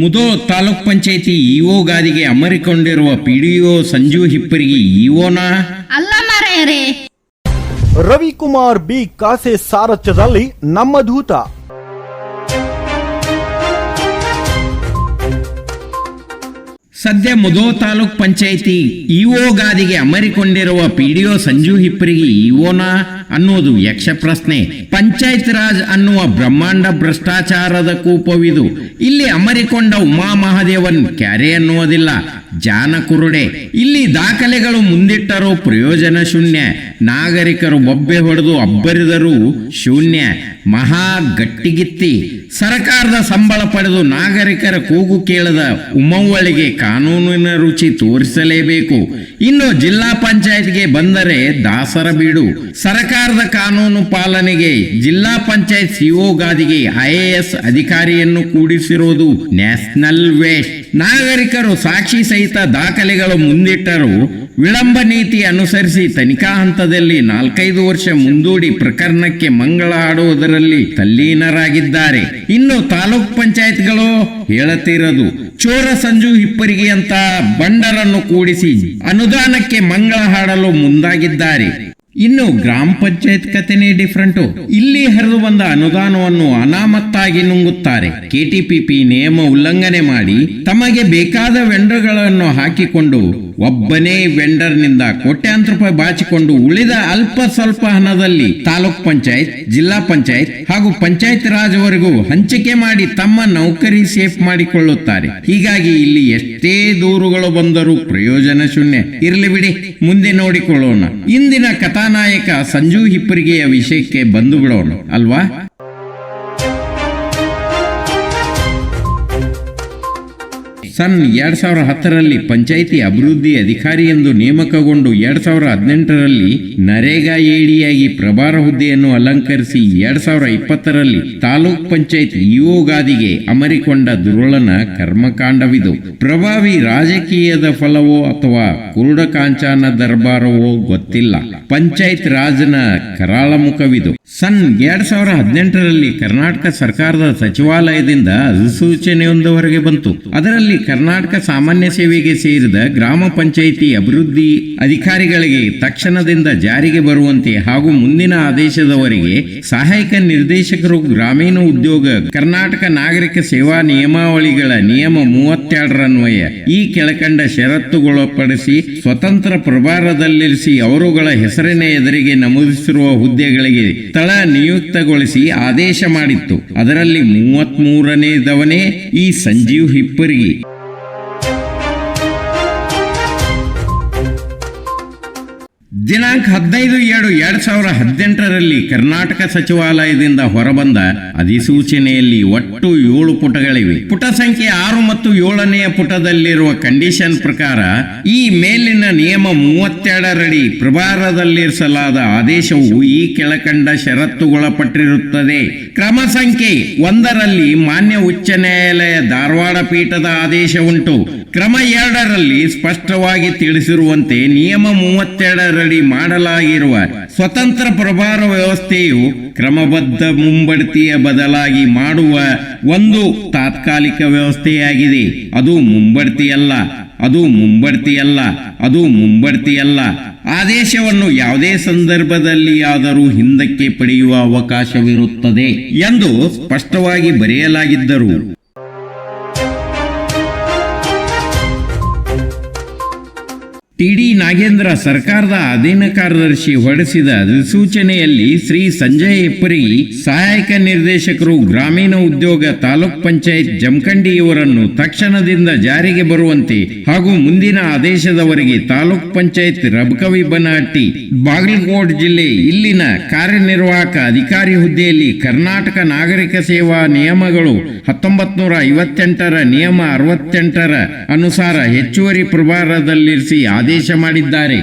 ಮುದೋ ತಾಲೂಕ್ ಪಂಚಾಯತಿ ಇಒ ಗಾದಿಗೆ ಅಮರಿಕೊಂಡಿರುವ ಪಿಡಿಒ ಸಂಜು ಹಿಪ್ಪರಿಗೆ ಇಒನಾ? ಅಲ್ಲ ಮಾರಾಯರೇ. ರವಿಕುಮಾರ್ ಬಿ ಕಾಸೆ ಸಾರಥ್ಯದಲ್ಲಿ ನಮ್ಮ ದೂತ. ಸದ್ಯ ಮುದೋ ತಾಲೂಕ್ ಪಂಚಾಯತಿ ಇಒ ಗಾದಿಗೆ ಅಮರಿಕೊಂಡಿರುವ ಪಿಡಿಒ ಸಂಜು ಹಿಪ್ಪರಿಗೆ ಇಒನಾ? ಅನ್ನೋದು ಯಕ್ಷ ಪ್ರಶ್ನೆ ಪಂಚಾಯತ್ ರಾಜ್ ಅನ್ನುವ ಬ್ರಹ್ಮಾಂಡ ಭ್ರಷ್ಟಾಚಾರದ ಕೂಪವಿದು. ಇಲ್ಲಿ ಅಮರಿಕೊಂಡ ಉಮಾ ಮಹಾದೇವನ್ ಕ್ಯಾರೆ ಅನ್ನುವುದಿಲ್ಲ. ಜಾನ ಕುರುಡೆ ಇಲ್ಲಿ ದಾಖಲೆಗಳು ಮುಂದಿಟ್ಟರೂ ಪ್ರಯೋಜನ ಶೂನ್ಯ. ನಾಗರಿಕರು ಬೊಬ್ಬೆ ಹೊಡೆದು ಅಬ್ಬರಿದರೂ ಶೂನ್ಯ. ಮಹಾ ಗಟ್ಟಿಗಿತ್ತಿ. ಸರ್ಕಾರದ ಸಂಬಳ ಪಡೆದು ನಾಗರಿಕರ ಕೂಗು ಕೇಳದ ಉಮವ್ವಳಿಗೆ ಕಾನೂನಿನ ರುಚಿ ತೋರಿಸಲೇಬೇಕು. ಇನ್ನು ಜಿಲ್ಲಾ ಪಂಚಾಯತ್ಗೆ ಬಂದರೆ ದಾಸರ ಬೀಡು. ಸರ್ಕಾರದ ಕಾನೂನು ಪಾಲನೆಗೆ ಜಿಲ್ಲಾ ಪಂಚಾಯತ್ ಸಿಒ ಗಾದಿಗೆ ಐಎಎಸ್ ಅಧಿಕಾರಿಯನ್ನು ಕೂಡಿಸಿರುವುದು ನ್ಯಾಷನಲ್ ವೇಸ್ಟ್. ನಾಗರಿಕರು ಸಾಕ್ಷಿ ಸಹಿತ ದಾಖಲೆಗಳು ಮುಂದಿಟ್ಟರು ವಿಳಂಬ ನೀತಿ ಅನುಸರಿಸಿ ತನಿಖಾ ಹಂತದಲ್ಲಿ ನಾಲ್ಕೈದು ವರ್ಷ ಮುಂದೂಡಿ ಪ್ರಕರಣಕ್ಕೆ ಮಂಗಳ ಆಡುವುದರಲ್ಲಿ ತಲ್ಲೀನರಾಗಿದ್ದಾರೆ. ಇನ್ನು ತಾಲೂಕ್ ಪಂಚಾಯತ್ಗಳು ಹೇಳತಿರದು, ಚೋರ ಸಂಜು ಹಿಪ್ಪರಿಗೆ ಅಂತ ಬಂಡರನ್ನು ಕೂಡಿಸಿ ಅನುದಾನಕ್ಕೆ ಮಂಗಳ ಹಾಡಲು ಮುಂದಾಗಿದ್ದಾರೆ. ಇನ್ನು ಗ್ರಾಮ ಪಂಚಾಯತ್ ಕಥೆನೇ ಡಿಫ್ರೆಂಟು ಇಲ್ಲಿ ಹರಿದು ಬಂದ ಅನುದಾನವನ್ನು ಅನಾಮತ್ತಾಗಿ ನುಂಗುತ್ತಾರೆ. ಕೆಟಿಪಿಪಿ ನಿಯಮ ಉಲ್ಲಂಘನೆ ಮಾಡಿ ತಮಗೆ ಬೇಕಾದ ವೆಂಡರ್ಗಳನ್ನು ಹಾಕಿಕೊಂಡು ಒಬ್ಬನೇ ವೆಂಡರ್ನಿಂದ ಕೋಟ್ಯಾಂತರ ರೂಪಾಯಿ ಬಾಚಿಕೊಂಡು ಉಳಿದ ಅಲ್ಪ ಸ್ವಲ್ಪ ಹಣದಲ್ಲಿ ತಾಲೂಕ್ ಪಂಚಾಯತ್, ಜಿಲ್ಲಾ ಪಂಚಾಯತ್ ಹಾಗೂ ಪಂಚಾಯತ್ ರಾಜ್ ವರೆಗೂ ಹಂಚಿಕೆ ಮಾಡಿ ತಮ್ಮ ನೌಕರಿ ಸೇಫ್ ಮಾಡಿಕೊಳ್ಳುತ್ತಾರೆ. ಹೀಗಾಗಿ ಇಲ್ಲಿ ಎಷ್ಟೇ ದೂರುಗಳು ಬಂದರೂ ಪ್ರಯೋಜನ ಶೂನ್ಯ. ಇರಲಿ ಬಿಡಿ, ಮುಂದೆ ನೋಡಿಕೊಳ್ಳೋಣ. ಇಂದಿನ ಕಥಾನಾಯಕ ಸಂಜು ಹಿಪ್ಪರಿಗೆಯ ವಿಷಯಕ್ಕೆ ಬಂದು ಬಿಡೋಣ, ಅಲ್ವಾ? ಸನ್ ಎರಡ್ ಸಾವಿರ ಹತ್ತರಲ್ಲಿ ಪಂಚಾಯಿತಿ ಅಭಿವೃದ್ಧಿ ಅಧಿಕಾರಿ ಎಂದು ನೇಮಕಗೊಂಡು ಎರಡ್ ಸಾವಿರ ಹದಿನೆಂಟರಲ್ಲಿ ನರೇಗಾ ಏಡಿಯಾಗಿ ಪ್ರಭಾರ ಹುದ್ದೆಯನ್ನು ಅಲಂಕರಿಸಿ ಎರಡ್ ಸಾವಿರ ಇಪ್ಪತ್ತರಲ್ಲಿ ತಾಲೂಕ್ ಪಂಚಾಯತ್ ಗಾದಿಗೆ ಅಮರಿಕೊಂಡ ದುರುಳನ ಕರ್ಮಕಾಂಡವಿದು. ಪ್ರಭಾವಿ ರಾಜಕೀಯದ ಫಲವೋ ಅಥವಾ ಕುರುಡ ಕಾಂಚಾನ ದರ್ಬಾರವೋ ಗೊತ್ತಿಲ್ಲ. ಪಂಚಾಯತ್ ರಾಜನ ಕರಾಳ ಮುಖವಿದು ಸನ್ ಎರಡ್ ಸಾವಿರ ಹದಿನೆಂಟರಲ್ಲಿ ಕರ್ನಾಟಕ ಸರ್ಕಾರದ ಸಚಿವಾಲಯದಿಂದ ಅಧಿಸೂಚನೆಯೊಂದು ಹೊರಗೆ ಬಂತು. ಅದರಲ್ಲಿ ಕರ್ನಾಟಕ ಸಾಮಾನ್ಯ ಸೇವೆಗೆ ಸೇರಿದ ಗ್ರಾಮ ಪಂಚಾಯಿತಿ ಅಭಿವೃದ್ಧಿ ಅಧಿಕಾರಿಗಳಿಗೆ ತಕ್ಷಣದಿಂದ ಜಾರಿಗೆ ಬರುವಂತೆ ಹಾಗೂ ಮುಂದಿನ ಆದೇಶದವರೆಗೆ ಸಹಾಯಕ ನಿರ್ದೇಶಕರು ಗ್ರಾಮೀಣ ಉದ್ಯೋಗ, ಕರ್ನಾಟಕ ನಾಗರಿಕ ಸೇವಾ ನಿಯಮಾವಳಿಗಳ ನಿಯಮ ಮೂವತ್ತೆರಡರನ್ವಯ ಈ ಕೆಳಕಂಡ ಷರತ್ತುಗೊಳಪಡಿಸಿ ಸ್ವತಂತ್ರ ಪ್ರಭಾರದಲ್ಲಿರಿಸಿ ಅವರುಗಳ ಹೆಸರಿನ ಎದುರಿಗೆ ನಮೂದಿಸಿರುವ ಹುದ್ದೆಗಳಿಗೆ ಸ್ಥಳ ನಿಯುಕ್ತಗೊಳಿಸಿ ಆದೇಶ ಮಾಡಿತ್ತು. ಅದರಲ್ಲಿ ಮೂವತ್ತ್ ಮೂರನೇದವನೇ ಈ ಸಂಜೀವ್ ಹಿಪ್ಪರಿಗೆ. ದಿನಾಂಕ ಹದಿನೈದು ಏಳು ಎರಡ್ ಸಾವಿರ ಹದಿನೆಂಟರಲ್ಲಿ ಕರ್ನಾಟಕ ಸಚಿವಾಲಯದಿಂದ ಹೊರಬಂದ ಅಧಿಸೂಚನೆಯಲ್ಲಿ ಒಟ್ಟು ಏಳು ಪುಟಗಳಿವೆ. ಪುಟ ಸಂಖ್ಯೆ ಆರು ಮತ್ತು ಏಳನೆಯ ಪುಟದಲ್ಲಿರುವ ಕಂಡೀಷನ್ ಪ್ರಕಾರ ಈ ಮೇಲಿನ ನಿಯಮ ಮೂವತ್ತೆರಡರಡಿ ಪ್ರಭಾರದಲ್ಲಿರಿಸಲಾದ ಆದೇಶವು ಈ ಕೆಳಕಂಡ ಷರತ್ತುಗೊಳಪಟ್ಟಿರುತ್ತದೆ. ಕ್ರಮ ಸಂಖ್ಯೆ ಒಂದರಲ್ಲಿ ಮಾನ್ಯ ಉಚ್ಚ ನ್ಯಾಯಾಲಯ ಧಾರವಾಡ ಪೀಠದ ಆದೇಶ ಉಂಟು ಕ್ರಮ ಎರಡರಲ್ಲಿ ಸ್ಪಷ್ಟವಾಗಿ ತಿಳಿಸಿರುವಂತೆ ನಿಯಮ ಮೂವತ್ತೆರಡರಡಿ ಮಾಡಲಾಗಿರುವ ಸ್ವತಂತ್ರ ಪ್ರಭಾರ ವ್ಯವಸ್ಥೆಯು ಕ್ರಮಬದ್ಧ ಮುಂಬಡ್ತಿಯ ಬದಲಾಗಿ ಮಾಡುವ ಒಂದು ತಾತ್ಕಾಲಿಕ ವ್ಯವಸ್ಥೆಯಾಗಿದೆ. ಅದು ಮುಂಬಡ್ತಿಯಲ್ಲ ಅದು ಮುಂಬಡ್ತಿಯಲ್ಲ ಅದು ಮುಂಬಡ್ತಿಯಲ್ಲ. ಆದೇಶವನ್ನು ಯಾವುದೇ ಸಂದರ್ಭದಲ್ಲಿಯಾದರೂ ಹಿಂದಕ್ಕೆ ಪಡೆಯುವ ಅವಕಾಶವಿರುತ್ತದೆ ಎಂದು ಸ್ಪಷ್ಟವಾಗಿ ಬರೆಯಲಾಗಿದ್ದರು ಟಿಡಿ ನಾಗೇಂದ್ರ ಸರ್ಕಾರದ ಅಧೀನ ಕಾರ್ಯದರ್ಶಿ ಹೊರಡಿಸಿದ ಅಧಿಸೂಚನೆಯಲ್ಲಿ ಶ್ರೀ ಸಂಜಯ್ ಹೆಪ್ಪರಿ, ಸಹಾಯಕ ನಿರ್ದೇಶಕರು, ಗ್ರಾಮೀಣ ಉದ್ಯೋಗ, ತಾಲೂಕ್ ಪಂಚಾಯತ್ ಜಮಖಂಡಿ ಇವರನ್ನು ತಕ್ಷಣದಿಂದ ಜಾರಿಗೆ ಬರುವಂತೆ ಹಾಗೂ ಮುಂದಿನ ಆದೇಶದವರೆಗೆ ತಾಲೂಕ್ ಪಂಚಾಯತ್ ರಬಕವಿ ಬನಹಟ್ಟಿ, ಬಾಗಲಕೋಟ್ ಜಿಲ್ಲೆ ಇಲ್ಲಿನ ಕಾರ್ಯನಿರ್ವಾಹಕ ಅಧಿಕಾರಿ ಹುದ್ದೆಯಲ್ಲಿ ಕರ್ನಾಟಕ ನಾಗರಿಕ ಸೇವಾ ನಿಯಮಗಳು ಹತ್ತೊಂಬತ್ ನೂರ ಐವತ್ತೆಂಟರ ನಿಯಮ ಅರವತ್ತೆಂಟರ ಅನುಸಾರ ಹೆಚ್ಚುವರಿ ಪ್ರಭಾರದಲ್ಲಿರಿಸಿ ಆದೇಶ ಮಾಡಿದ್ದಾರೆ.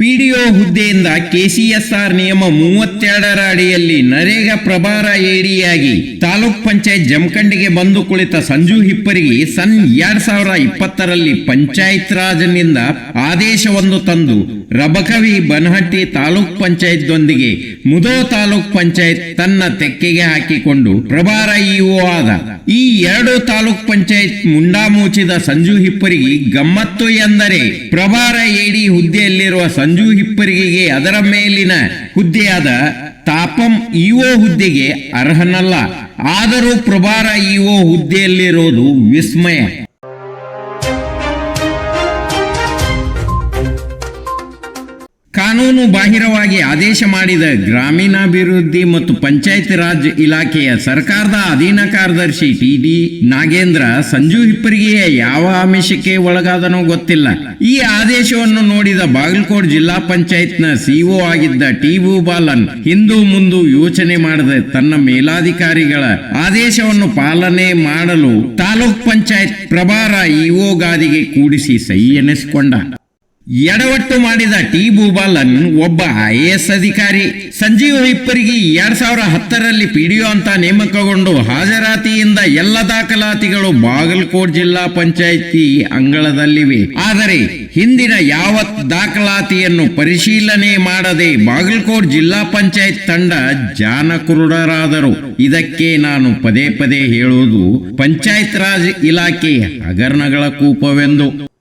ಪಿಡಿಒ ಹುದ್ದೆಯಿಂದ ಕೆಸಿಎಸ್ಆರ್ ನಿಯಮ ಮೂವತ್ತೆರಡರ ಅಡಿಯಲ್ಲಿ ನರೇಗಾ ಪ್ರಭಾರ ಏಡಿಯಾಗಿ ತಾಲೂಕ್ ಪಂಚಾಯತ್ ಜಮಖಂಡಿಗೆ ಬಂದು ಕುಳಿತ ಸಂಜು ಹಿಪ್ಪರಿಗೆ ಸನ್ ಎರಡ್ ಸಾವಿರ ಇಪ್ಪತ್ತರಲ್ಲಿ ಪಂಚಾಯತ್ ರಾಜ್ನಿಂದ ಆದೇಶವನ್ನು ತಂದು ರಬಕವಿ ಬನಹಟ್ಟಿ ತಾಲೂಕ್ ಪಂಚಾಯತ್ದೊಂದಿಗೆ ಮುದೋ ತಾಲೂಕ್ ಪಂಚಾಯತ್ ತನ್ನ ತೆಕ್ಕೆಗೆ ಹಾಕಿಕೊಂಡು ಪ್ರಭಾರ ಇಒ ಆದ ಈ ಎರಡು ತಾಲೂಕ್ ಪಂಚಾಯತ್ ಮುಂಡಾ ಮುಚ್ಚಿದ ಸಂಜು ಹಿಪ್ಪರಿಗೆ ಗಮ್ಮತ್ತು ಎಂದರೆ ಪ್ರಭಾರ ಎಡಿ ಹುದ್ದೆಯಲ್ಲಿರುವ ಸಂಜು ಹಿಪ್ಪರಿಗೆಗೆ ಅದರ ಮೇಲಿನ ಹುದ್ದೆಯಾದ ತಾಪಂ ಇಒ ಹುದ್ದೆಗೆ ಅರ್ಹನಲ್ಲ. ಆದರೂ ಪ್ರಭಾರ ಇಒ ಹುದ್ದೆಯಲ್ಲಿರೋದು ವಿಸ್ಮಯ. ಕಾನೂನು ಬಾಹಿರವಾಗಿ ಆದೇಶ ಮಾಡಿದ ಗ್ರಾಮೀಣಾಭಿವೃದ್ಧಿ ಮತ್ತು ಪಂಚಾಯತ್ ರಾಜ್ ಇಲಾಖೆಯ ಸರ್ಕಾರದ ಅಧೀನ ಕಾರ್ಯದರ್ಶಿ ಟಿ ನಾಗೇಂದ್ರ ಸಂಜು ಹಿಪ್ಪರಿಗೆಯ ಯಾವ ಆಮಿಷಕ್ಕೆ ಒಳಗಾದನೋ ಗೊತ್ತಿಲ್ಲ. ಈ ಆದೇಶವನ್ನು ನೋಡಿದ ಬಾಗಲಕೋಟ್ ಜಿಲ್ಲಾ ಪಂಚಾಯತ್ನ ಸಿಒ ಆಗಿದ್ದ ಟಿ ಬಾಲನ್ ಹಿಂದೂ ಮುಂದು ಯೋಚನೆ ಮಾಡದೆ ತನ್ನ ಮೇಲಾಧಿಕಾರಿಗಳ ಆದೇಶವನ್ನು ಪಾಲನೆ ಮಾಡಲು ತಾಲೂಕ್ ಪಂಚಾಯತ್ ಪ್ರಭಾರ ಇಒ ಗಾದಿಗೆ ಕೂಡಿಸಿ ಸಹಿ ಎನಿಸಿಕೊಂಡ. ಎಡವಟ್ಟು ಮಾಡಿದ ಟಿ ಭೂಬಾಲನ್ ಒಬ್ಬ ಐ ಎಸ್ ಅಧಿಕಾರಿ. ಸಂಜೀವ ಹಿಪ್ಪರಿಗೆ ಎರಡ್ ಸಾವಿರ ಹತ್ತರಲ್ಲಿ ಪಿಡಿಒ ಅಂತ ನೇಮಕಗೊಂಡು ಹಾಜರಾತಿಯಿಂದ ಎಲ್ಲ ದಾಖಲಾತಿಗಳು ಬಾಗಲಕೋಟ್ ಜಿಲ್ಲಾ ಪಂಚಾಯಿತಿ ಅಂಗಳದಲ್ಲಿವೆ. ಆದರೆ ಹಿಂದಿನ ಯಾವ ದಾಖಲಾತಿಯನ್ನು ಪರಿಶೀಲನೆ ಮಾಡದೆ ಬಾಗಲಕೋಟ್ ಜಿಲ್ಲಾ ಪಂಚಾಯತ್ ತಂಡ ಜಾನಕುರುಡರಾದರು. ಇದಕ್ಕೆ ನಾನು ಪದೇ ಪದೇ ಹೇಳುವುದು, ಪಂಚಾಯತ್ ರಾಜ್ ಇಲಾಖೆ ಹಗರಣಗಳ ಕೂಪವೆಂದು.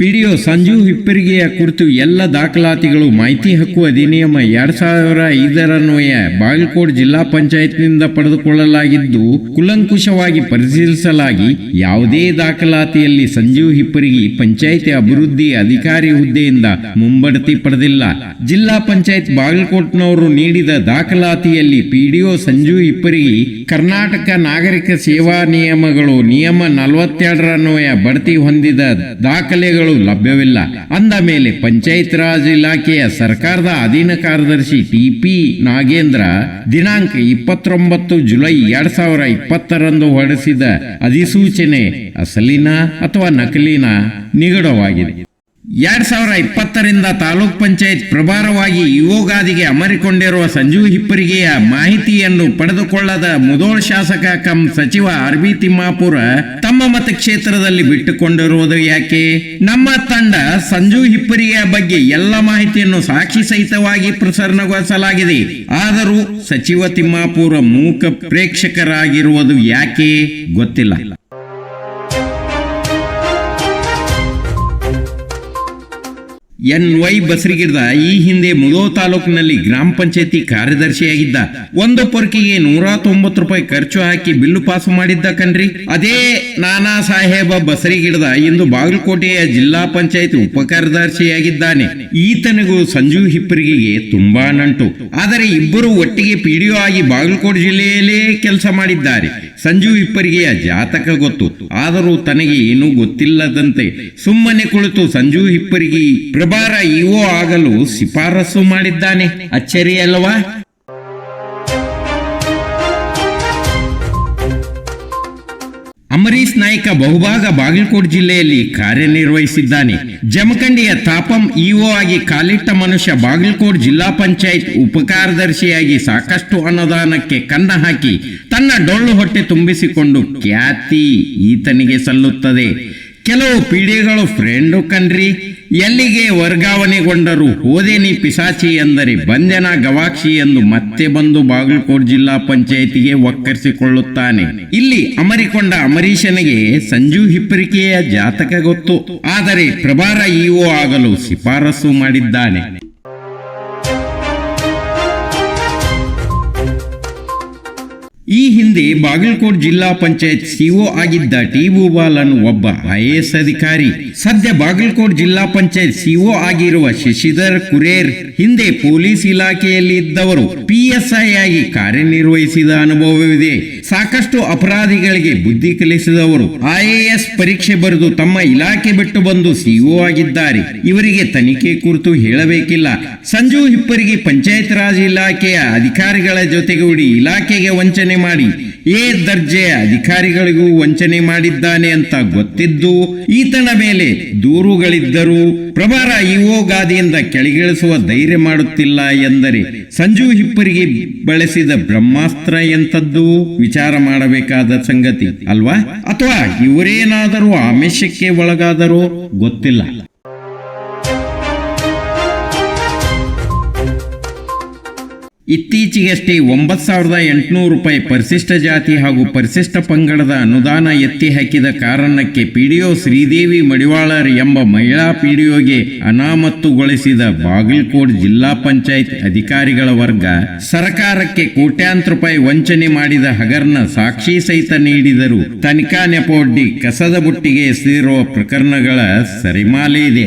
ಪಿಡಿಒ ಸಂಜು ಹಿಪ್ಪರಿಗೆಯ ಕುರಿತು ಎಲ್ಲ ದಾಖಲಾತಿಗಳು ಮಾಹಿತಿ ಹಕ್ಕು ಅಧಿನಿಯಮ ಎರಡ್ ಸಾವಿರ ಐದರನ್ವಯ ಬಾಗಲಕೋಟ್ ಜಿಲ್ಲಾ ಪಂಚಾಯತ್ನಿಂದ ಪಡೆದುಕೊಳ್ಳಲಾಗಿದ್ದು, ಕುಲಂಕುಷವಾಗಿ ಪರಿಶೀಲಿಸಲಾಗಿ ಯಾವುದೇ ದಾಖಲಾತಿಯಲ್ಲಿ ಸಂಜೀವ್ ಹಿಪ್ಪರಿಗಿ ಪಂಚಾಯಿತಿ ಅಭಿವೃದ್ಧಿ ಅಧಿಕಾರಿ ಹುದ್ದೆಯಿಂದ ಮುಂಬಡ್ತಿ ಪಡೆದಿಲ್ಲ. ಜಿಲ್ಲಾ ಪಂಚಾಯತ್ ಬಾಗಲಕೋಟ್ನವರು ನೀಡಿದ ದಾಖಲಾತಿಯಲ್ಲಿ ಪಿಡಿಒ ಸಂಜು ಹಿಪ್ಪರಿಗಿ ಕರ್ನಾಟಕ ನಾಗರಿಕ ಸೇವಾ ನಿಯಮಗಳು ನಿಯಮ ನಲವತ್ತೆರಡರನ್ವಯ ಬಡ್ತಿ ಹೊಂದಿದ ದಾಖಲೆಗಳು ಲಭ್ಯವಿಲ್ಲ. ಅಂದ ಮೇಲೆ ಪಂಚಾಯತ್ ರಾಜ್ ಇಲಾಖೆಯ ಸರ್ಕಾರದ ಅಧೀನ ಕಾರ್ಯದರ್ಶಿ ಟಿಪಿ ನಾಗೇಂದ್ರ ದಿನಾಂಕ ಇಪ್ಪತ್ತೊಂಬತ್ತು ಜುಲೈ ಎರಡ್ ಸಾವಿರ ಇಪ್ಪತ್ತರಂದು ಹೊರಡಿಸಿದ ಅಧಿಸೂಚನೆ ಅಸಲಿನ ಅಥವಾ ನಕಲಿನ ನಿಗೂಢವಾಗಿದೆ ಎರಡ್ ಸಾವಿರ ಇಪ್ಪತ್ತರಿಂದ ತಾಲೂಕ್ ಪಂಚಾಯತ್ ಪ್ರಭಾರವಾಗಿ ಯುವಗಾದಿಗೆ ಅಮರಿಕೊಂಡಿರುವ ಸಂಜು ಹಿಪ್ಪರಿಗೆಯ ಮಾಹಿತಿಯನ್ನು ಪಡೆದುಕೊಳ್ಳದ ಮುದೋಳ್ ಶಾಸಕ ಕಂ ಸಚಿವ ಆರ್ ಬಿ ತಿಮ್ಮಾಪುರ, ತಮ್ಮ ಮತಕ್ಷೇತ್ರದಲ್ಲಿ ಬಿಟ್ಟುಕೊಂಡಿರುವುದು ಯಾಕೆ? ನಮ್ಮ ತಂಡ ಸಂಜು ಹಿಪ್ಪರಿಗೆಯ ಬಗ್ಗೆ ಎಲ್ಲ ಮಾಹಿತಿಯನ್ನು ಸಾಕ್ಷಿ ಸಹಿತವಾಗಿ ಪ್ರಸರಣಗೊಳಿಸಲಾಗಿದೆ. ಆದರೂ ಸಚಿವ ತಿಮ್ಮಾಪುರ ಮೂಕ ಪ್ರೇಕ್ಷಕರಾಗಿರುವುದು ಯಾಕೆ? ಗೊತ್ತಿಲ್ಲ. ಎನ್ ವೈ ಬಸರಿಗಿರ್ದ ಈ ಹಿಂದೆ ಮುದೋ ತಾಲೂಕಿನಲ್ಲಿ ಗ್ರಾಮ ಪಂಚಾಯತಿ ಕಾರ್ಯದರ್ಶಿಯಾಗಿದ್ದ ಒಂದು ಪೊರ್ಕಿಗೆ ನೂರ ತೊಂಬತ್ತು ರೂಪಾಯಿ ಖರ್ಚು ಹಾಕಿ ಬಿಲ್ಲು ಪಾಸು ಮಾಡಿದ್ದ ಕಣ್ರಿ. ಅದೇ ನಾನಾ ಸಾಹೇಬ ಬಸರಿಗಿಡ್ದ ಇಂದು ಬಾಗಲಕೋಟೆಯ ಜಿಲ್ಲಾ ಪಂಚಾಯತಿ ಉಪ ಕಾರ್ಯದರ್ಶಿಯಾಗಿದ್ದಾನೆ ಈತನಿಗೂ ಸಂಜು ಹಿಪ್ಪರಿಗೆ ತುಂಬಾ ನಂಟು. ಆದರೆ ಇಬ್ಬರು ಒಟ್ಟಿಗೆ ಪಿಡಿಒ ಆಗಿ ಬಾಗಲಕೋಟೆ ಜಿಲ್ಲೆಯಲ್ಲೇ ಕೆಲಸ ಮಾಡಿದ್ದಾರೆ. ಸಂಜು ಹಿಪ್ಪರಿಗೆಯ ಜಾತಕ ಗೊತ್ತು. ಆದರೂ ತನಗೆ ಏನೂ ಗೊತ್ತಿಲ್ಲದಂತೆ ಸುಮ್ಮನೆ ಕುಳಿತು ಸಂಜು ಹಿಪ್ಪರಿಗಿ ಪ್ರಭಾರ ಇಒ ಆಗಲು ಶಿಫಾರಸು ಮಾಡಿದ್ದಾನೆ. ಅಚ್ಚರಿ ಅಲ್ವಾ ಅಂಬರೀಶ್ ನಾಯ್ಕ ಬಹುಭಾಗ ಬಾಗಲಕೋಟ್ ಜಿಲ್ಲೆಯಲ್ಲಿ ಕಾರ್ಯನಿರ್ವಹಿಸಿದ್ದಾನೆ. ಜಮಖಂಡಿಯ ತಾಪಂ ಇಒ ಆಗಿ ಕಾಲಿಟ್ಟ ಮನುಷ್ಯ ಬಾಗಲಕೋಟ್ ಜಿಲ್ಲಾ ಪಂಚಾಯತ್ ಉಪಕಾರ್ಯದರ್ಶಿಯಾಗಿ ಸಾಕಷ್ಟು ಅನುದಾನಕ್ಕೆ ಕನ್ನ ಹಾಕಿ ತನ್ನ ಡೊಳ್ಳು ಹೊಟ್ಟೆ ತುಂಬಿಸಿಕೊಂಡು ಖ್ಯಾತಿ ಈತನಿಗೆ ಸಲ್ಲುತ್ತದೆ. ಕೆಲವು ಪೀಳಿಗೆಗಳು ಫ್ರೆಂಡು ಕಣ್ರಿ. ಎಲ್ಲಿಗೆ ವರ್ಗಾವಣೆಗೊಂಡರು ಓದೇನಿ ಪಿಸಾಚಿ ಎಂದರೆ ಬಂದೆನ ಗವಾಕ್ಷಿ ಎಂದು ಮತ್ತೆ ಬಂದು ಬಾಗಲಕೋಟ್ ಜಿಲ್ಲಾ ಪಂಚಾಯಿತಿಗೆ ಒಕ್ಕರಿಸಿಕೊಳ್ಳುತ್ತಾನೆ. ಇಲ್ಲಿ ಅಮರಿಕೊಂಡ ಅಮರೀಶನಿಗೆ ಸಂಜು ಹಿಪ್ಪರಿಕೆಯ ಜಾತಕ ಗೊತ್ತು. ಆದರೆ ಪ್ರಭಾರ ಇಒ ಆಗಲು ಶಿಫಾರಸು ಮಾಡಿದ್ದಾನೆ. ಈ ಹಿಂದೆ ಬಾಗಲಕೋಟ್ ಜಿಲ್ಲಾ ಪಂಚಾಯತ್ ಸಿಒ ಆಗಿದ್ದ ಟಿ ಭೂಬಾಲನ್ ಒಬ್ಬ ಐಎಎಸ್ ಅಧಿಕಾರಿ. ಸದ್ಯ ಬಾಗಲಕೋಟ್ ಜಿಲ್ಲಾ ಪಂಚಾಯತ್ ಸಿಒ ಆಗಿರುವ ಶಶಿಧರ್ ಕುರೇರ್ ಹಿಂದೆ ಪೊಲೀಸ್ ಇಲಾಖೆಯಲ್ಲಿ ಇದ್ದವರು. ಪಿಎಸ್ಐ ಆಗಿ ಕಾರ್ಯನಿರ್ವಹಿಸಿದ ಅನುಭವವಿದೆ. ಸಾಕಷ್ಟು ಅಪರಾಧಿಗಳಿಗೆ ಬುದ್ಧಿ ಕಲಿಸಿದವರು ಐಎಎಸ್ ಪರೀಕ್ಷೆ ಬರೆದು ತಮ್ಮ ಇಲಾಖೆ ಬಿಟ್ಟು ಬಂದು ಸಿಒ ಆಗಿದ್ದಾರೆ. ಇವರಿಗೆ ತನಿಖೆ ಕುರಿತು ಹೇಳಬೇಕಿಲ್ಲ. ಸಂಜು ಹಿಪ್ಪರಿಗೆ ಪಂಚಾಯತ್ ರಾಜ್ ಇಲಾಖೆಯ ಅಧಿಕಾರಿಗಳ ಜೊತೆಗೂಡಿ ಇಲಾಖೆಗೆ ವಂಚನೆ ಮಾಡಿ. ಎ ದರ್ಜೆಯ ಅಧಿಕಾರಿಗಳಿಗೂ ವಂಚನೆ ಮಾಡಿದ್ದಾನೆ ಅಂತ ಗೊತ್ತಿದ್ದು, ಈತನ ಮೇಲೆ ದೂರುಗಳಿದ್ದರೂ ಪ್ರಭಾರ ಇಒ ಗಾದಿಯಿಂದ ಕೆಳಗಿಳಿಸುವ ಧೈರ್ಯ ಮಾಡುತ್ತಿಲ್ಲ ಎಂದರೆ ಸಂಜು ಹಿಪ್ಪರಿಗೆ ಬಳಸಿದ ಬ್ರಹ್ಮಾಸ್ತ್ರ ಎಂಥದ್ದು? ವಿಚಾರ ಮಾಡಬೇಕಾದ ಸಂಗತಿ ಅಲ್ವಾ? ಅಥವಾ ಇವರೇನಾದರೂ ಆಮಿಷಕ್ಕೆ ಒಳಗಾದರೂ? ಗೊತ್ತಿಲ್ಲ. ಇತ್ತೀಚೆಗಷ್ಟೇ ಒಂಬತ್ತು ಸಾವಿರದ ಎಂಟುನೂರು ರೂಪಾಯಿ ಪರಿಶಿಷ್ಟ ಜಾತಿ ಹಾಗೂ ಪರಿಶಿಷ್ಟ ಪಂಗಡದ ಅನುದಾನ ಎತ್ತಿ ಹಾಕಿದ ಕಾರಣಕ್ಕೆ ಪಿಡಿಒ ಶ್ರೀದೇವಿ ಮಡಿವಾಳರ್ ಎಂಬ ಮಹಿಳಾ ಪಿಡಿಒಗೆ ಅನಾಮತ್ತುಗೊಳಿಸಿದ ಬಾಗಲಕೋಟ್ ಜಿಲ್ಲಾ ಪಂಚಾಯತ್ ಅಧಿಕಾರಿಗಳ ವರ್ಗ ಸರ್ಕಾರಕ್ಕೆ ಕೋಟ್ಯಾಂತರ ರೂಪಾಯಿ ವಂಚನೆ ಮಾಡಿದ ಹಗರಣ ಸಾಕ್ಷಿ ಸಹಿತ ನೀಡಿದರು ತನಿಖಾ ನೆಪೋಡ್ಡಿ ಕಸದ ಬುಟ್ಟಿಗೆ ಎಸೆದಿರುವ ಪ್ರಕರಣಗಳ ಸರಿಮಾಲೆ ಇದೆ.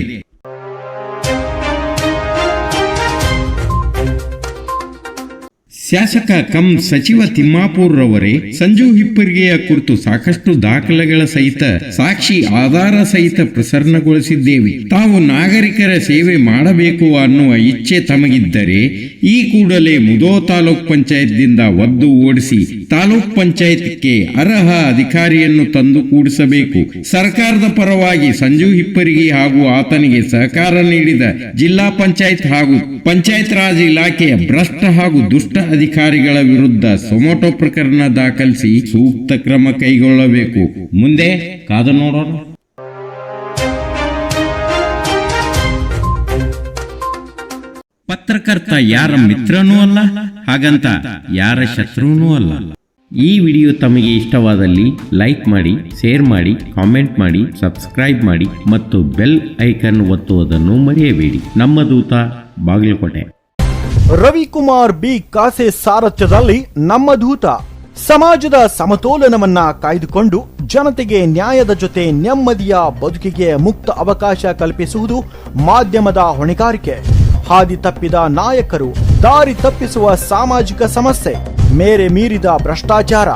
ಶಾಸಕ ಕಂ ಸಚಿವ ತಿಮ್ಮಾಪುರ್ ರವರೇ, ಸಂಜು ಹಿಪ್ಪರಿಗೆಯ ಕುರಿತು ಸಾಕಷ್ಟು ದಾಖಲೆಗಳ ಸಹಿತ, ಸಾಕ್ಷಿ ಆಧಾರ ಸಹಿತ ಪ್ರಸರಣಗೊಳಿಸಿದ್ದೇವೆ. ತಾವು ನಾಗರಿಕರ ಸೇವೆ ಮಾಡಬೇಕು ಅನ್ನುವ ಇಚ್ಛೆ ತಮಗಿದ್ದರೆ, ಈ ಕೂಡಲೇ ಮುದೋ ತಾಲೂಕ್ ಪಂಚಾಯತ್ದಿಂದ ಒದ್ದು ಓಡಿಸಿ, ತಾಲೂಕ್ ಪಂಚಾಯತ್ಗೆ ಅರ್ಹ ಅಧಿಕಾರಿಯನ್ನು ತಂದು ಕೂಡಿಸಬೇಕು. ಸರ್ಕಾರದ ಪರವಾಗಿ ಸಂಜು ಹಿಪ್ಪರಿಗೆ ಹಾಗೂ ಆತನಿಗೆ ಸಹಕಾರ ನೀಡಿದ ಜಿಲ್ಲಾ ಪಂಚಾಯತ್ ಹಾಗೂ ಪಂಚಾಯತ್ ರಾಜ್ ಇಲಾಖೆಯ ಭ್ರಷ್ಟ ಹಾಗೂ ದುಷ್ಟ ಅಧಿಕಾರಿಗಳ ವಿರುದ್ಧ ಸೊಮೋಟೋ ಪ್ರಕರಣ ದಾಖಲಿಸಿ ಸೂಕ್ತ ಕ್ರಮ ಕೈಗೊಳ್ಳಬೇಕು. ಮುಂದೆ ಕಾದು ನೋಡೋಣ. ಪತ್ರಕರ್ತ ಯಾರ ಮಿತ್ರನೂ ಅಲ್ಲ, ಹಾಗಂತ ಯಾರ ಶತ್ರುನೂ ಅಲ್ಲ. ಈ ವಿಡಿಯೋ ತಮಗೆ ಇಷ್ಟವಾದಲ್ಲಿ ಲೈಕ್ ಮಾಡಿ, ಶೇರ್ ಮಾಡಿ, ಕಾಮೆಂಟ್ ಮಾಡಿ, ಸಬ್ಸ್ಕ್ರೈಬ್ ಮಾಡಿ ಮತ್ತು ಬೆಲ್ ಐಕನ್ ಒತ್ತುವುದನ್ನು ಮರೆಯಬೇಡಿ. ನಮ್ಮ ದೂತ ಬಾಗಲಕೋಟೆ. ರವಿಕುಮಾರ್ ಬಿ ಕಾಸೆ ಸಾರಥ್ಯದಲ್ಲಿ ನಮ್ಮ ದೂತ. ಸಮಾಜದ ಸಮತೋಲನವನ್ನ ಕಾಯ್ದುಕೊಂಡು ಜನತೆಗೆ ನ್ಯಾಯದ ಜೊತೆ ನೆಮ್ಮದಿಯ ಬದುಕಿಗೆ ಮುಕ್ತ ಅವಕಾಶ ಕಲ್ಪಿಸುವುದು ಮಾಧ್ಯಮದ ಹೊಣೆಗಾರಿಕೆ. ಹಾದಿ ತಪ್ಪಿದ ನಾಯಕರು, ದಾರಿ ತಪ್ಪಿಸುವ ಸಾಮಾಜಿಕ ಸಮಸ್ಯೆ, ಮೇರೆ ಮೀರಿದ ಭ್ರಷ್ಟಾಚಾರ,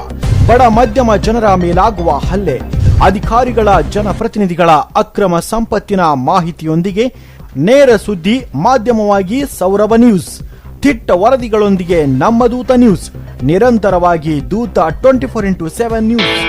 ಬಡ ಮಧ್ಯಮ ಜನರ ಮೇಲಾಗುವ ಹಲ್ಲೆ, ಅಧಿಕಾರಿಗಳ ಜನಪ್ರತಿನಿಧಿಗಳ ಅಕ್ರಮ ಸಂಪತ್ತಿನ ಮಾಹಿತಿಯೊಂದಿಗೆ ನೇರ ಸುದ್ದಿ ಮಾಧ್ಯಮವಾಗಿ ಸೌರಭ ನ್ಯೂಸ್. ತಿಟ್ಟ ವರದಿಗಳೊಂದಿಗೆ ನಮ್ಮ ದೂತ ನ್ಯೂಸ್. ನಿರಂತರವಾಗಿ Dootha twenty four into seven news.